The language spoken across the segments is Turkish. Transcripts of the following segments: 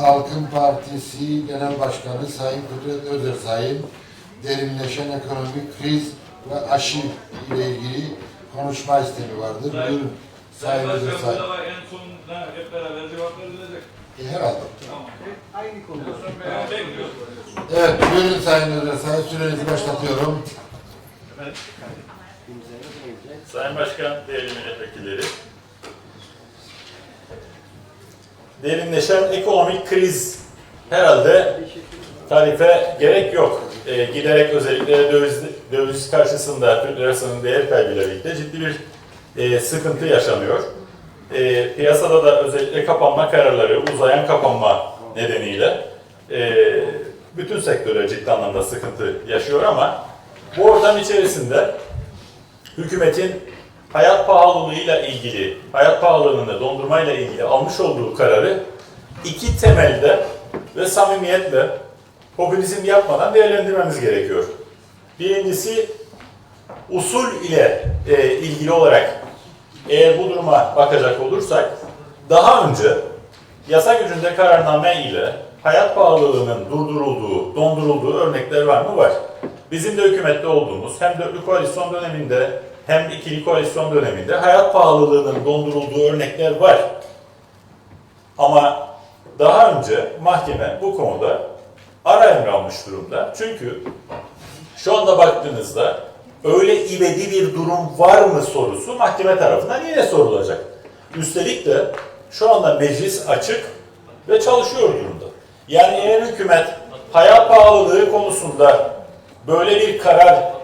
Halkın Partisi Genel Başkanı Sayın Kudret Özersay'ın derinleşen ekonomik kriz ve aşı ile ilgili konuşma istemi vardır. Sayın- Buyurun Sayın Özersay. En sonunda hep beraber cevap verilecek. E, herhalde. Tamam. Aynı konu. Evet buyurun Sayın Özersay. Sürenizi başlatıyorum. Sayın Başkan, değerli milletvekilleri. Derinleşen ekonomik kriz herhalde tarife gerek yok. Ee, giderek özellikle döviz, döviz karşısında Türk lirasının değer kaybıyla birlikte ciddi bir e, sıkıntı yaşanıyor. E, piyasada da özellikle kapanma kararları, uzayan kapanma nedeniyle e, bütün sektörler ciddi anlamda sıkıntı yaşıyor ama bu ortam içerisinde hükümetin hayat pahalılığıyla ilgili, hayat pahalılığını dondurmayla ilgili almış olduğu kararı iki temelde ve samimiyetle popülizm yapmadan değerlendirmemiz gerekiyor. Birincisi usul ile e, ilgili olarak eğer bu duruma bakacak olursak daha önce yasa gücünde kararname ile hayat pahalılığının durdurulduğu, dondurulduğu örnekler var mı? Var. Bizim de hükümette olduğumuz hem dörtlü koalisyon döneminde hem ikili koalisyon döneminde hayat pahalılığının dondurulduğu örnekler var. Ama daha önce mahkeme bu konuda ara emri almış durumda. Çünkü şu anda baktığınızda öyle ivedi bir durum var mı sorusu mahkeme tarafından yine sorulacak. Üstelik de şu anda meclis açık ve çalışıyor durumda. Yani eğer hükümet hayat pahalılığı konusunda böyle bir karar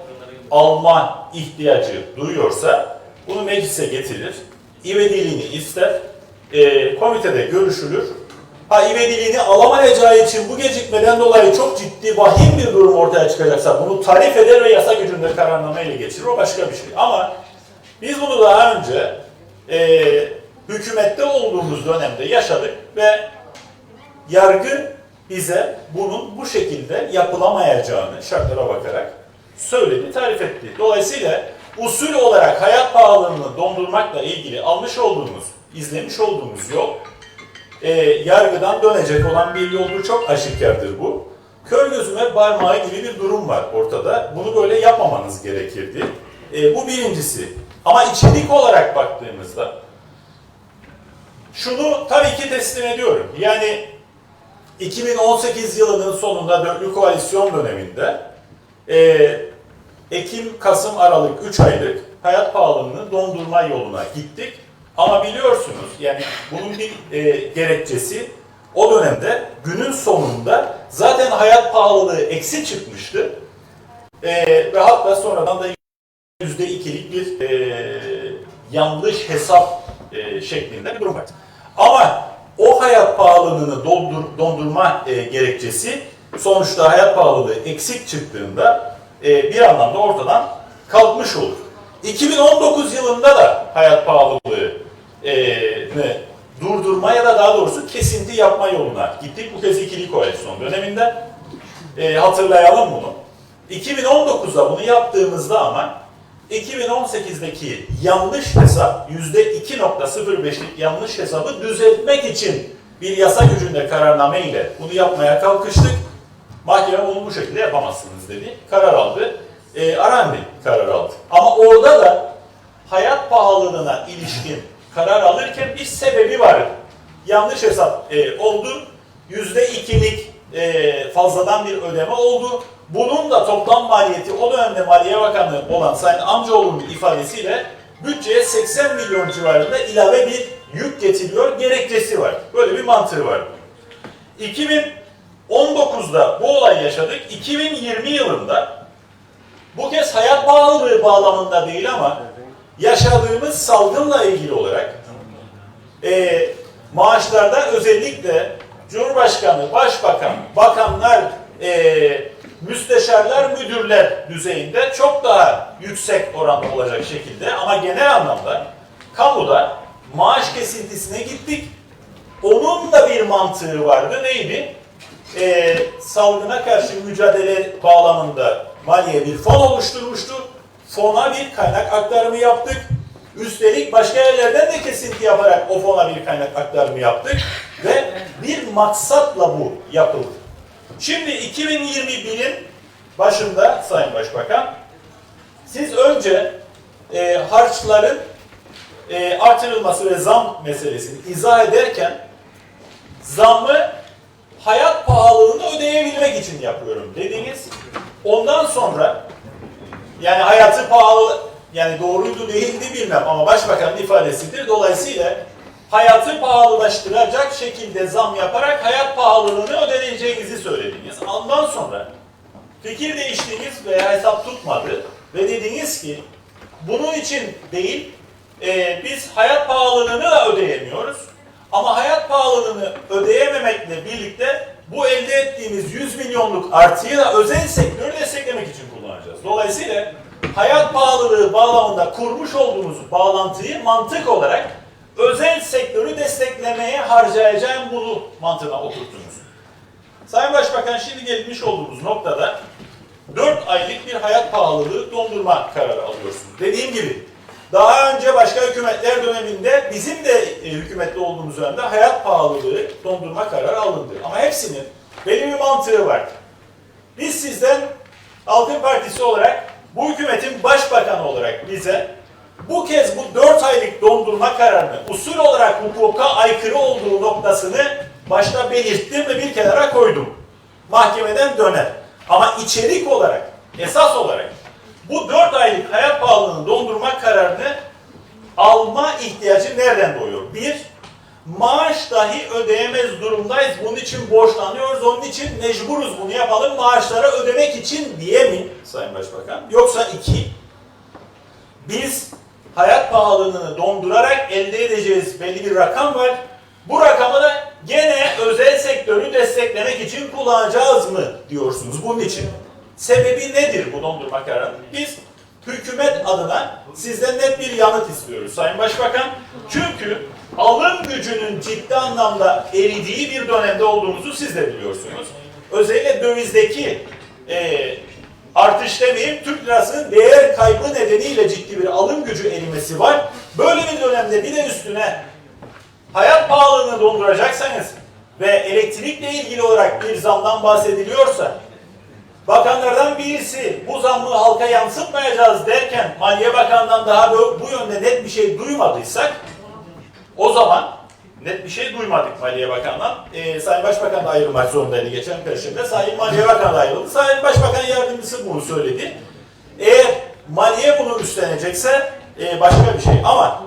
alma ihtiyacı duyuyorsa bunu meclise getirir, ivediliğini ister, e, komitede görüşülür. Ha ivediliğini alamayacağı için bu gecikmeden dolayı çok ciddi vahim bir durum ortaya çıkacaksa bunu tarif eder ve yasa gücünde kararname ile geçirir. O başka bir şey. Ama biz bunu daha önce e, hükümette olduğumuz dönemde yaşadık ve yargı bize bunun bu şekilde yapılamayacağını şartlara bakarak söyledi, tarif etti. Dolayısıyla usul olarak hayat pahalılığını dondurmakla ilgili almış olduğumuz, izlemiş olduğumuz yol e, yargıdan dönecek olan bir yoldur. Çok aşikardır bu. Kör gözüme parmağı gibi bir durum var ortada. Bunu böyle yapmamanız gerekirdi. E, bu birincisi. Ama içerik olarak baktığımızda şunu tabii ki teslim ediyorum. Yani 2018 yılının sonunda dörtlü koalisyon döneminde e, Ekim, Kasım, Aralık 3 aylık hayat pahalılığını dondurma yoluna gittik. Ama biliyorsunuz yani bunun bir e, gerekçesi o dönemde günün sonunda zaten hayat pahalılığı eksi çıkmıştı. E, ve hatta sonradan da yüzde ikilik bir e, yanlış hesap e, şeklinde bir durum var. Ama o hayat pahalılığını doldur, dondurma e, gerekçesi sonuçta hayat pahalılığı eksik çıktığında e, bir anlamda ortadan kalkmış olur. 2019 yılında da hayat pahalılığı ne, durdurma ya da daha doğrusu kesinti yapma yoluna gittik. Bu kez ikili koalisyon döneminde. E, hatırlayalım bunu. 2019'da bunu yaptığımızda ama 2018'deki yanlış hesap %2.05'lik yanlış hesabı düzeltmek için bir yasa gücünde kararname ile bunu yapmaya kalkıştık. Mahkeme bunu bu şekilde yapamazsınız dedi. Karar aldı. E, Arandi karar aldı. Ama orada da hayat pahalılığına ilişkin karar alırken bir sebebi var. Yanlış hesap e, oldu. Yüzde ikilik e, fazladan bir ödeme oldu. Bunun da toplam maliyeti o dönemde Maliye Bakanı olan Sayın Amcaoğlu'nun ifadesiyle bütçeye 80 milyon civarında ilave bir yük getiriyor gerekçesi var. Böyle bir mantığı var. 2019'da bu olayı yaşadık. 2020 yılında bu kez hayat pahalılığı bağlamında değil ama yaşadığımız salgınla ilgili olarak e, maaşlarda özellikle Cumhurbaşkanı, Başbakan, bakanlar, e, müsteşarlar, müdürler düzeyinde çok daha yüksek oranda olacak şekilde ama genel anlamda kamuda maaş kesintisine gittik. Onun da bir mantığı vardı. Neydi? Ee, salgına karşı mücadele bağlamında maliye bir fon oluşturmuştu. Fona bir kaynak aktarımı yaptık. Üstelik başka yerlerden de kesinti yaparak o fona bir kaynak aktarımı yaptık ve bir maksatla bu yapıldı. Şimdi 2021'in başında Sayın Başbakan siz önce e, harçların e, artırılması ve zam meselesini izah ederken zammı hayat pahalılığını ödeyebilmek için yapıyorum dediniz. Ondan sonra yani hayatı pahalı yani doğruydu değildi bilmem ama başbakanın ifadesidir. Dolayısıyla hayatı pahalılaştıracak şekilde zam yaparak hayat pahalılığını ödeyeceğinizi söylediniz. Ondan sonra fikir değiştiniz veya hesap tutmadı ve dediniz ki bunun için değil e, biz hayat pahalılığını da ödeyemiyoruz. Ama hayat pahalılığını ödeyememekle birlikte bu elde ettiğimiz 100 milyonluk artıyı da özel sektörü desteklemek için kullanacağız. Dolayısıyla hayat pahalılığı bağlamında kurmuş olduğumuz bağlantıyı mantık olarak özel sektörü desteklemeye harcayacağım bunu mantığına oturttunuz. Sayın Başbakan şimdi gelmiş olduğumuz noktada 4 aylık bir hayat pahalılığı dondurma kararı alıyorsunuz. Dediğim gibi daha önce başka hükümetler döneminde bizim de e, hükümette olduğumuz dönemde hayat pahalılığı dondurma kararı alındı. Ama hepsinin belli bir mantığı var. Biz sizden Halkın Partisi olarak bu hükümetin başbakanı olarak bize bu kez bu 4 aylık dondurma kararını usul olarak hukuka aykırı olduğu noktasını başta belirttim ve bir kenara koydum. Mahkemeden döner. Ama içerik olarak, esas olarak bu 4 aylık hayat pahalılığını dondurma kararını alma ihtiyacı nereden doğuyor? Bir, maaş dahi ödeyemez durumdayız. Bunun için borçlanıyoruz. Onun için mecburuz bunu yapalım. Maaşları ödemek için diye mi Sayın Başbakan? Yoksa iki, biz hayat pahalılığını dondurarak elde edeceğiz belli bir rakam var. Bu rakamı da gene özel sektörü desteklemek için kullanacağız mı diyorsunuz bunun için. Sebebi nedir bu dondurma kararının? Biz hükümet adına sizden net bir yanıt istiyoruz Sayın Başbakan. Çünkü alım gücünün ciddi anlamda eridiği bir dönemde olduğumuzu siz de biliyorsunuz. Özellikle dövizdeki e, artış demeyeyim, Türk lirasının değer kaybı nedeniyle ciddi bir alım gücü erimesi var. Böyle bir dönemde bir de üstüne hayat pahalılığını donduracaksanız ve elektrikle ilgili olarak bir zamdan bahsediliyorsa bakanlardan birisi bu zammı halka yansıtmayacağız derken Maliye Bakanı'ndan daha bu, yönde net bir şey duymadıysak o zaman net bir şey duymadık Maliye Bakanı'ndan. Ee, Sayın Başbakan da ayrılmak zorundaydı geçen Perşembe. Sayın Maliye Bakanı da ayrıldı. Sayın Başbakan Yardımcısı bunu söyledi. Eğer Maliye bunu üstlenecekse e, başka bir şey. Ama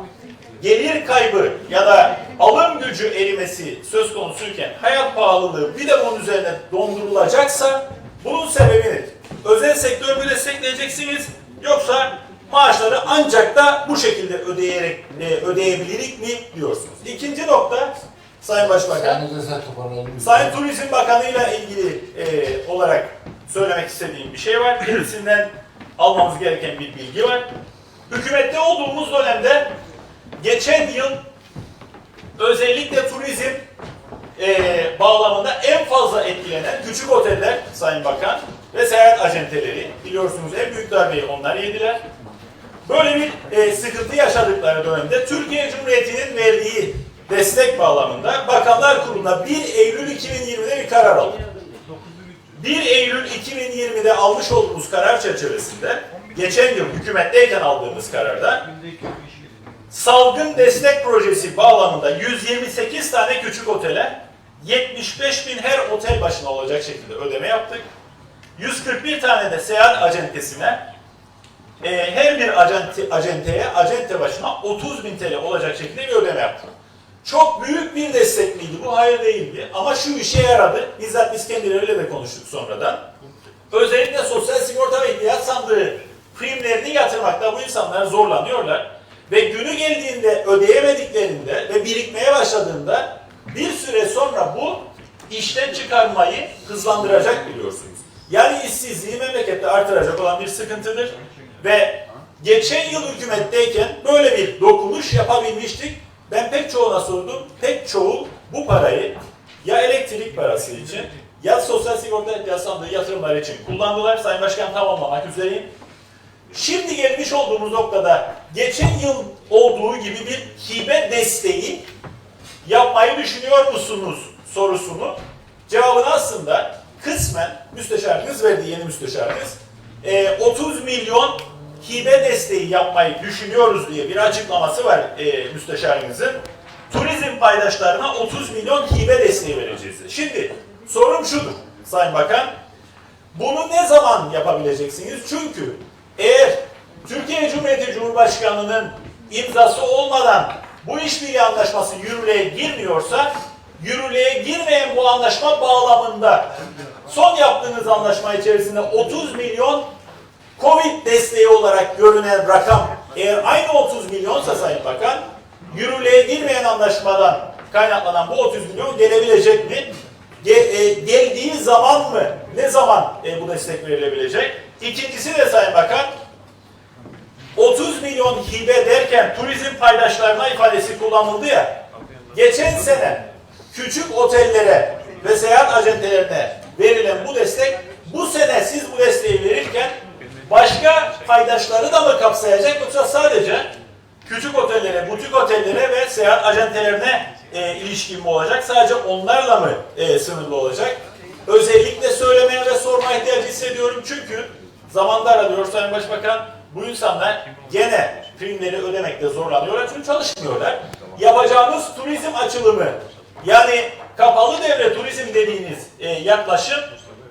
gelir kaybı ya da alım gücü erimesi söz konusuyken hayat pahalılığı bir de bunun üzerine dondurulacaksa bunun sebebi nedir? Özel sektör mü destekleyeceksiniz yoksa maaşları ancak da bu şekilde ödeyerek e, ödeyebilirik mi diyorsunuz. İkinci nokta Sayın Başbakan. De sen toparlayalım. Sayın Turizm Bakanı ile ilgili e, olarak söylemek istediğim bir şey var. Kendisinden almamız gereken bir bilgi var. Hükümette olduğumuz dönemde geçen yıl özellikle turizm e, bağlamında en fazla etkilenen küçük oteller Sayın Bakan ve seyahat acenteleri biliyorsunuz en büyük darbeyi onlar yediler. Böyle bir e, sıkıntı yaşadıkları dönemde Türkiye Cumhuriyeti'nin verdiği destek bağlamında Bakanlar Kurulu'na 1 Eylül 2020'de bir karar aldı. 1 Eylül 2020'de almış olduğumuz karar çerçevesinde geçen yıl hükümetteyken aldığımız kararda salgın destek projesi bağlamında 128 tane küçük otele 75 bin her otel başına olacak şekilde ödeme yaptık. 141 tane de seyahat acentesine e, her bir acente, acenteye, acente başına 30 bin TL olacak şekilde bir ödeme yaptık. Çok büyük bir destek miydi bu? Hayır değildi. Ama şu işe yaradı. Bizzat biz kendileriyle de konuştuk sonradan. Özellikle sosyal sigorta ve ihtiyaç sandığı primlerini yatırmakta bu insanlar zorlanıyorlar. Ve günü geldiğinde ödeyemediklerinde ve birikmeye başladığında bir süre sonra bu işten çıkarmayı hızlandıracak biliyorsunuz. Yani işsizliği memlekette artıracak olan bir sıkıntıdır. Ve geçen yıl hükümetteyken böyle bir dokunuş yapabilmiştik. Ben pek çoğuna sordum. Pek çoğu bu parayı ya elektrik parası için ya sosyal sigorta ihtiyaç sandığı yatırımlar için kullandılar. Sayın Başkan tamamlamak üzereyim. Şimdi gelmiş olduğumuz noktada geçen yıl olduğu gibi bir hibe desteği yapmayı düşünüyor musunuz sorusunu cevabını aslında kısmen müsteşarınız verdi yeni müsteşarınız. Ee, 30 milyon hibe desteği yapmayı düşünüyoruz diye bir açıklaması var e, müsteşarınızın. Turizm paydaşlarına 30 milyon hibe desteği vereceğiz. Şimdi sorum şudur Sayın Bakan. Bunu ne zaman yapabileceksiniz? Çünkü eğer Türkiye Cumhuriyeti Cumhurbaşkanı'nın imzası olmadan bu işbirliği anlaşması yürürlüğe girmiyorsa, yürürlüğe girmeyen bu anlaşma bağlamında son yaptığınız anlaşma içerisinde 30 milyon Covid desteği olarak görünen rakam eğer aynı 30 milyonsa Sayın Bakan, yürürlüğe girmeyen anlaşmadan kaynaklanan bu 30 milyon gelebilecek mi? Ge- e, geldiği zaman mı? Ne zaman e, bu destek verilebilecek? İkincisi de Sayın Bakan, 30 milyon hibe derken turizm paydaşlarına ifadesi kullanıldı ya. Geçen sene küçük otellere ve seyahat acentelerine verilen bu destek bu sene siz bu desteği verirken başka paydaşları da mı kapsayacak yoksa sadece küçük otellere, butik otellere ve seyahat acentelerine e, ilişkin mi olacak? Sadece onlarla mı e, sınırlı olacak? Özellikle söylemeye ve sormaya ihtiyacı hissediyorum çünkü zamanda aranıyor Sayın Başbakan. Bu insanlar gene primleri ödemekte zorlanıyorlar çünkü çalışmıyorlar. Yapacağımız turizm açılımı yani kapalı devre turizm dediğiniz e, yaklaşım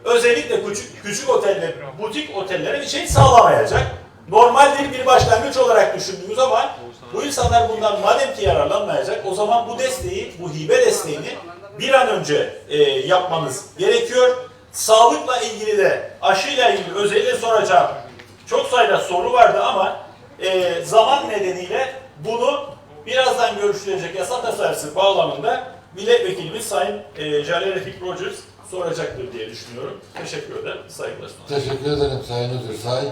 özellikle küçük küçük oteller, butik otellere bir şey sağlamayacak. Normaldir bir başlangıç olarak düşündüğümüz ama bu insanlar bundan madem ki yararlanmayacak o zaman bu desteği, bu hibe desteğini bir an önce e, yapmanız gerekiyor. Sağlıkla ilgili de aşıyla ilgili özellikle soracağım çok sayıda soru vardı ama e, zaman nedeniyle bunu birazdan görüşülecek yasa tasarısı bağlamında milletvekilimiz Sayın e, Jale Refik Rogers soracaktır diye düşünüyorum. Teşekkür ederim. Saygılar sunarım. Teşekkür ederim Sayın Özür Say.